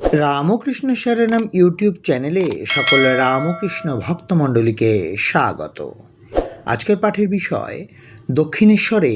রামকৃষ্ণ নাম ইউটিউব চ্যানেলে সকল রামকৃষ্ণ ভক্তমণ্ডলীকে স্বাগত। আজকের পাঠের বিষয়, দক্ষিণেশ্বরে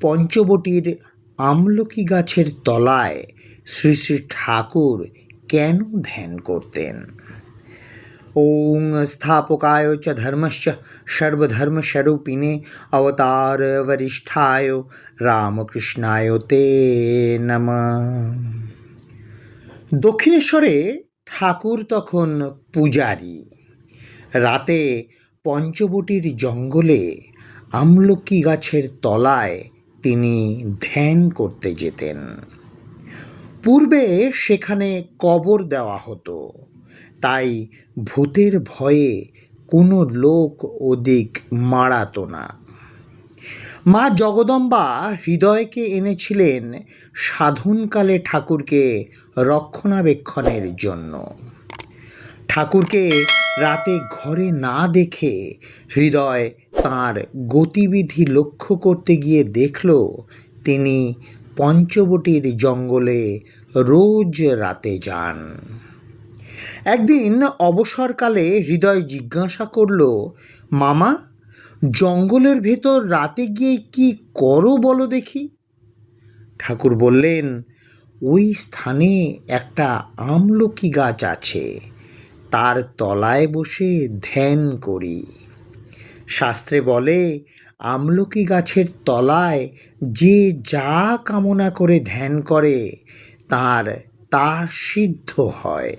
পঞ্চবটির আমলকি গাছের তলায় শ্রী শ্রী ঠাকুর কেন ধ্যান করতেন? ওং স্থাপকায় চ ধর্মশ্চ সর্বধর্মস্বরূপিণে অবতার বরিষ্ঠায় রামকৃষ্ণায় তে নমঃ। দক্ষিণেশ্বরে ঠাকুর তখন পূজারী। রাতে পঞ্চবটির জঙ্গলে আমলকি গাছের তলায় তিনি ধ্যান করতে যেতেন। পূর্বে সেখানে কবর দেওয়া হতো, তাই ভূতের ভয়ে কোনো লোক ওদিক মারাতো না। মা জগদম্বা হৃদয়কে এনেছিলেন সাধনকালে ঠাকুরকে রক্ষণাবেক্ষণের জন্য। ঠাকুরকে রাতে ঘরে না দেখে হৃদয় তার গতিবিধি লক্ষ্য করতে গিয়ে দেখল তিনি পঞ্চবটির জঙ্গলে রোজ রাতে যান। একদিন অবসরকালে হৃদয় জিজ্ঞাসা করল, মামা জঙ্গলের ভেতর রাতে গিয়ে কি করো বলো দেখি? ঠাকুর বললেন, ওই স্থানে একটা আমলকি গাছ আছে। তার তলায় বসে ধ্যান করি। শাস্ত্রে বলে, আমলকি গাছের তলায় যে যা কামনা করে ধ্যান করে, তার তা সিদ্ধ হয়।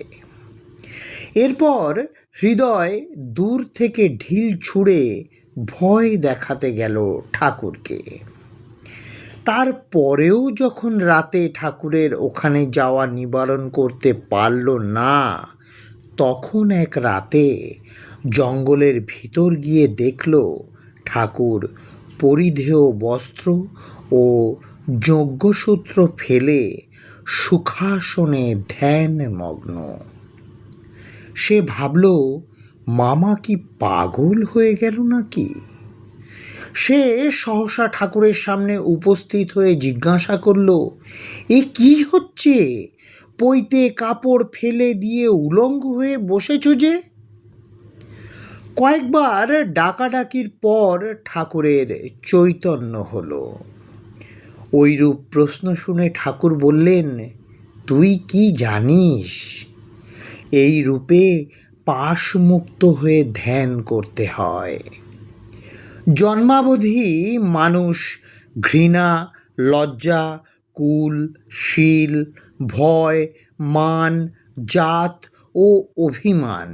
এরপর হৃদয় দূর থেকে ঢিল ছুঁড়ে ভয় দেখাতে গেল ঠাকুরকে। তারপরেও যখন রাতে ঠাকুরের ওখানে যাওয়া নিবারণ করতে পারল না, তখন এক রাতে জঙ্গলের ভিতর গিয়ে দেখল ঠাকুর পরিধেয় বস্ত্র ও যজ্ঞসূত্র ফেলে সুখাসনে ধ্যান মগ্ন সে ভাবল মামা কি পাগল হয়ে গেল নাকি? সে সহসা ঠাকুরের সামনে উপস্থিত হয়ে জিজ্ঞাসা করল, এ কি হচ্ছে? পইতে কাপড় ফেলে দিয়ে উলঙ্গ হয়ে বসেছ যে? কয়েকবার ডাকাডাকির পর ঠাকুরের চৈতন্য হলো। ওইরূপ প্রশ্ন শুনে ঠাকুর বললেন, তুই কি জানিস? এই রূপে পাশমুক্ত হয়ে ধ্যান করতে হয়। জন্মাবধি মানুষ ঘৃণা, লজ্জা, কুল, শীল, ভয়, মান, জাত ও অভিমান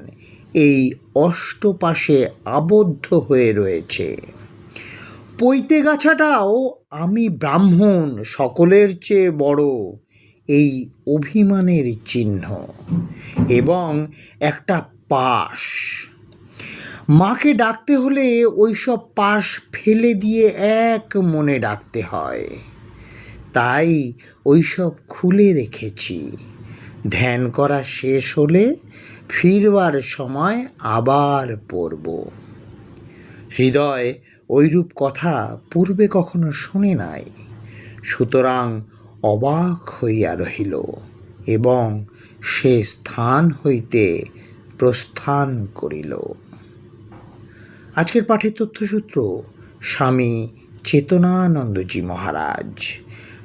এই অষ্টপাশে আবদ্ধ হয়ে রয়েছে। পৈতে গাছাটাও আমি ব্রাহ্মণ সকলের চেয়ে বড়। এই অভিমানের চিহ্ন এবং একটা পাশ। মাকে ডাকতে হলে ওই সব পাশ ফেলে দিয়ে এক মনে ডাকতে হয়। তাই ওই সব খুলে রেখেছি। ধ্যান করা শেষ হলে ফিরবার সময় আবার পড়ব। হৃদয় ওইরূপ কথা পূর্বে কখনো শুনে নাই। সুতরাং অবাক হইয়া রহিল এবং সে স্থান হইতে প্রস্থান করিল। আজকের পাঠের তথ্যসূত্র স্বামী চেতনানন্দজি মহারাজ।